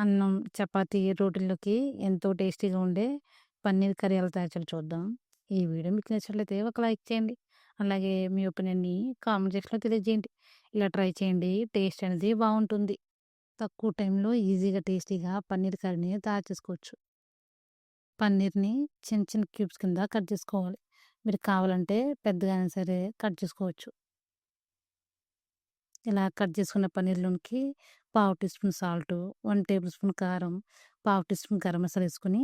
అన్నం, చపాతీ, రోటీల్లోకి ఎంతో టేస్టీగా ఉండే పన్నీర్ కర్రీ ఎలా తయారు చేయాలో చూద్దాం. ఈ వీడియో మీకు నచ్చినట్లయితే ఒక లైక్ చేయండి. అలాగే మీ ఒపీనియన్‌ని కామెంట్ సెక్షన్‌లో తెలియజేయండి. ఇలా ట్రై చేయండి. టేస్ట్ అనేది బాగుంటుంది తక్కువ టైంలో ఈజీగా, టేస్టీగా పన్నీర్ కర్రీని తయారు చేసుకోవచ్చు. పన్నీర్‌ని చిన్న చిన్న క్యూబ్స్ కింద కట్ చేసుకోవాలి. మీరు కావాలంటే పెద్దగా అయినా సరే కట్ చేసుకోవచ్చు. ఇలా కట్ చేసుకున్న పన్నీర్‌లోనికి పావు teaspoon salt, one tablespoon కారం, పావు టీ స్పూన్ గరం మసాలా వేసుకుని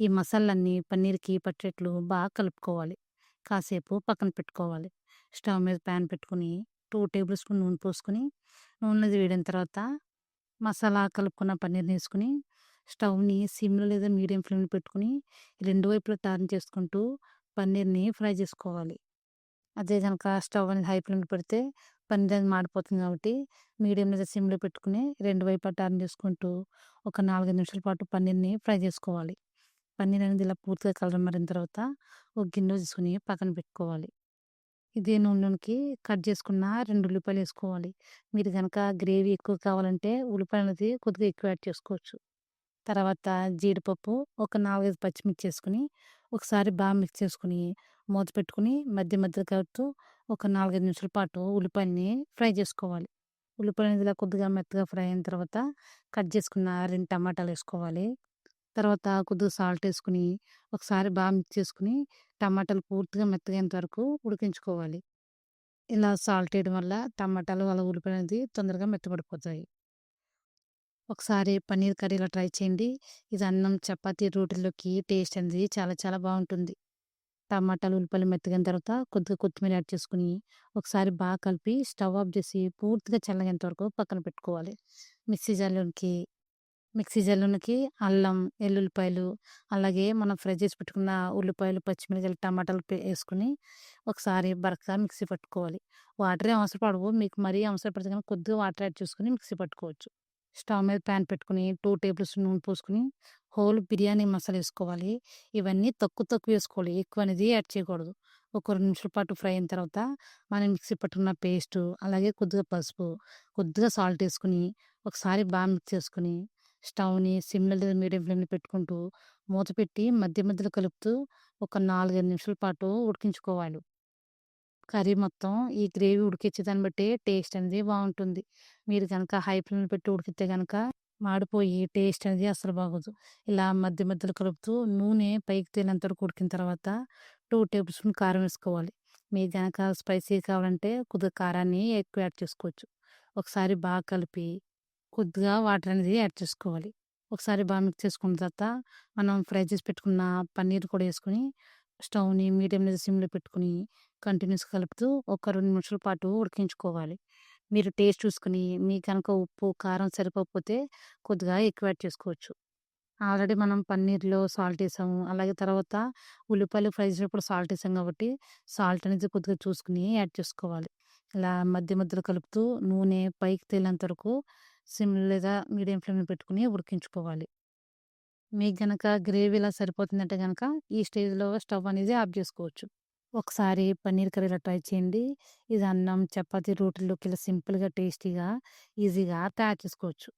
ఈ మసాలన్నీ పన్నీర్‌కి పట్టేట్లు బాగా కలుపుకోవాలి. కాసేపు పక్కన పెట్టుకోవాలి. స్టవ్ మీద ప్యాన్ పెట్టుకొని 2 టేబుల్ స్పూన్ నూనె పోసుకొని, నూనెది వేడిన తర్వాత మసాలా కలుపుకున్న పన్నీర్‌ని వేసుకుని స్టవ్‌ని సిమ్‌లో లేదా మీడియం ఫ్లేమ్‌లో పెట్టుకొని, రెండు వైపులా టర్న్ చేసుకుంటూ పన్నీర్‌ని ఫ్రై చేసుకోవాలి. అదే కనుక స్టవ్ అనేది హై ఫ్లేమ్‌లో పెడితే పన్నీర్ అనేది మాడిపోతుంది కాబట్టి మీడియం లేదా సిమ్‌లో పెట్టుకుని రెండు వైపు టర్న్ చేసుకుంటూ ఒక 4, 5 నిమిషాల పాటు పన్నీర్‌ని ఫ్రై చేసుకోవాలి. పన్నీర్ అనేది ఇలా పూర్తిగా కలర్ మారిన తర్వాత ఒక గిన్నె తీసుకుని పక్కన పెట్టుకోవాలి. ఇదే నూనెకి కట్ చేసుకున్న రెండు ఉల్లిపాయలు వేసుకోవాలి మీరు కనుక గ్రేవీ ఎక్కువ కావాలంటే ఉల్లిపాయలు అనేది కొద్దిగా ఎక్కువ యాడ్ చేసుకోవచ్చు. తర్వాత జీడిపప్పు, ఒక 4, 5 పచ్చిమిర్చి వేసుకుని ఒకసారి బాగా మిక్స్ చేసుకొని, మూత పెట్టుకొని మధ్య మధ్యలో కలుపుతూ ఒక 4, 5 నిమిషాల పాటు ఉల్లిపాయని ఫ్రై చేసుకోవాలి. ఉల్లిపాయలు అనేది ఇలా కొద్దిగా మెత్తగా ఫ్రై అయిన తర్వాత కట్ చేసుకున్న రెండు టమాటాలు వేసుకోవాలి తర్వాత కొద్దిగా సాల్ట్ వేసుకుని ఒకసారి బాగా మిక్స్ చేసుకొని టమాటాలు పూర్తిగా మెత్తగైనంత వరకు ఉడికించుకోవాలి. ఇలా సాల్ట్ వేయడం వల్ల టమాటాలు, అలా ఉల్లిపాయలు అనేది తొందరగా మెత్తబడిపోతాయి. ఒకసారి పన్నీర్ కర్రీ ఇలా ట్రై చేయండి. ఇది అన్నం, చపాతీ, రోటీల్లోకి టేస్ట్ అనేది చాలా చాలా బాగుంటుంది టమాటాలు, ఉల్లిపాయలు మెత్తగిన తర్వాత కొద్దిగా కొత్తిమీర యాడ్ చేసుకొని, ఒకసారి బాగా కలిపి స్టవ్ ఆఫ్ చేసి పూర్తిగా చల్లగేంత వరకు పక్కన పెట్టుకోవాలి. మిక్సీ జార్‌లోనికి మిక్సీ జల్లునికి అల్లం, ఎల్లుల్లిపాయలు, అలాగే మనం ఫ్రై చేసి పెట్టుకున్న ఉల్లిపాయలు, పచ్చిమిరపకాయలు, టమాటాలు వేసుకుని ఒకసారి బరకగా మిక్సీ పట్టుకోవాలి. వాటర్ ఏం అవసరం పడవు. మీకు మరీ అవసరం పడితే కొద్దిగా వాటర్ యాడ్ చేసుకొని మిక్సీ పట్టుకోవచ్చు. స్టవ్ మీద ప్యాన్ పెట్టుకొని 2 టేబుల్ స్పూన్ నూనె పోసుకొని హోల్ బిర్యానీ మసాలా వేసుకోవాలి ఇవన్నీ తక్కువ తక్కువ వేసుకోవాలి ఎక్కువ అనేది యాడ్ చేయకూడదు. ఒక రెండు నిమిషాల పాటు ఫ్రై అయిన తర్వాత మనం మిక్సీ పట్టుకున్న పేస్టు, అలాగే కొద్దిగా పసుపు, కొద్దిగా సాల్ట్ వేసుకుని ఒకసారి బాగా మిక్స్ చేసుకుని స్టవ్‌ని సిమ్‌లో లేదా మీడియం ఫ్లేమ్‌లో పెట్టుకుంటూ మూత పెట్టి మధ్య మధ్యలో కలుపుతూ ఒక 4, 5 నిమిషాల పాటు ఉడికించుకోవాలి. కర్రీ మొత్తం ఈ గ్రేవీ ఉడికిచ్చే దాన్ని బట్టి టేస్ట్ అనేది బాగుంటుంది మీరు కనుక హై ఫ్లేమ్‌లో పెట్టి ఉడికితే కనుక మాడిపోయి టేస్ట్ అనేది అస్సలు బాగోదు. ఇలా మధ్య మధ్యలో కలుపుతూ నూనె పైకి తేలేంత వరకు ఉడికిన తర్వాత టూ టేబుల్ స్పూన్ కారం వేసుకోవాలి. మీరు కనుక స్పైసీ కావాలంటే కొద్దిగా కారాన్ని ఎక్కువ యాడ్ చేసుకోవచ్చు. ఒకసారి బాగా కలిపి కొద్దిగా వాటర్ అనేది యాడ్ చేసుకోవాలి. ఒకసారి బాగా మిక్స్ చేసుకున్న తర్వాత మనం ఫ్రై చేసి పెట్టుకున్న పన్నీర్ కూడా వేసుకొని స్టవ్‌ని మీడియం లేదా సిమ్‌లో పెట్టుకుని కంటిన్యూస్‌గా కలుపుతూ ఒక రెండు నిమిషాల పాటు ఉడికించుకోవాలి. మీరు టేస్ట్ చూసుకుని మీ కనుక ఉప్పు, కారం సరిపోకపోతే కొద్దిగా ఎక్కువ యాడ్ చేసుకోవచ్చు. ఆల్రెడీ మనం పన్నీర్‌లో సాల్ట్ వేసాము అలాగే తర్వాత ఉల్లిపాయలు ఫ్రై చేసేటప్పుడు సాల్ట్ వేసాం కాబట్టి సాల్ట్ అనేది కొద్దిగా చూసుకుని యాడ్ చేసుకోవాలి. ఇలా మధ్య మధ్యలో కలుపుతూ నూనె పైకి తేలేంత వరకు సిమ్ లేదా మీడియం ఫ్లేమ్‌లో పెట్టుకొని ఉడికించుకోవాలి. మీకు గనక గ్రేవీ ఇలా సరిపోతుందంటే గనక ఈ స్టేజ్‌లో స్టవ్ అనేది ఆఫ్ చేసుకోవచ్చు. ఒకసారి పన్నీర్ కర్రీ ఇలా ట్రై చేయండి. ఇది అన్నం, చపాతి రోటీలోకి ఇలా సింపుల్‌గా, టేస్టీగా, ఈజీగా తయారు చేసుకోవచ్చు.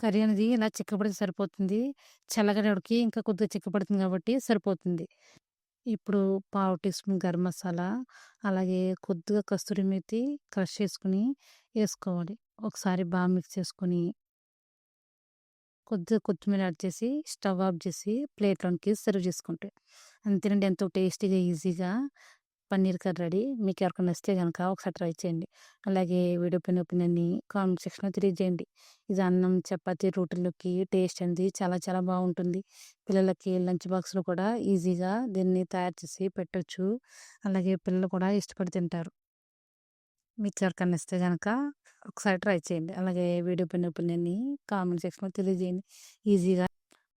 కర్రీ అనేది ఇలా చిక్కబడితే సరిపోతుంది. చల్లగయ్యేటప్పటికి ఇంకా కొద్దిగా చిక్కబడుతుంది కాబట్టి సరిపోతుంది. ఇప్పుడు పావు టీ స్పూన్ గరం మసాలా, అలాగే కొద్దిగా కస్తూరి మెతి క్రష్ చేసుకొని వేసుకోవాలి ఒకసారి బాగా మిక్స్ చేసుకొని కొద్దిగా కొత్తిమీర యాడ్ చేసి స్టవ్ ఆఫ్ చేసి ప్లేట్లోకి సర్వ్ చేసుకుంటే అంతేనండి. ఎంతో టేస్టీగా, ఈజీగా పన్నీర్ కర్రీ రెడీ. మీకు ఎవరికైనా నచ్చితే కనుక ఒకసారి ట్రై చేయండి. అలాగే వీడియో పైన ఒపీనియన్‌ని కామెంట్ సెక్షన్‌లో తెలియజేయండి. ఇది అన్నం, చపాతీ, రోటీల్లోకి టేస్ట్ అనేది చాలా చాలా బాగుంటుంది పిల్లలకి లంచ్ బాక్స్‌లో కూడా ఈజీగా దీన్ని తయారు చేసి పెట్టచ్చు అలాగే పిల్లలు కూడా ఇష్టపడి తింటారు. మీకు ఎవరికైనా ఇస్తే కనుక ఒకసారి ట్రై చేయండి. అలాగే వీడియో పైన ఒపీనియన్‌ని కామెంట్ సెక్షన్‌లో తెలియజేయండి. ఈజీగా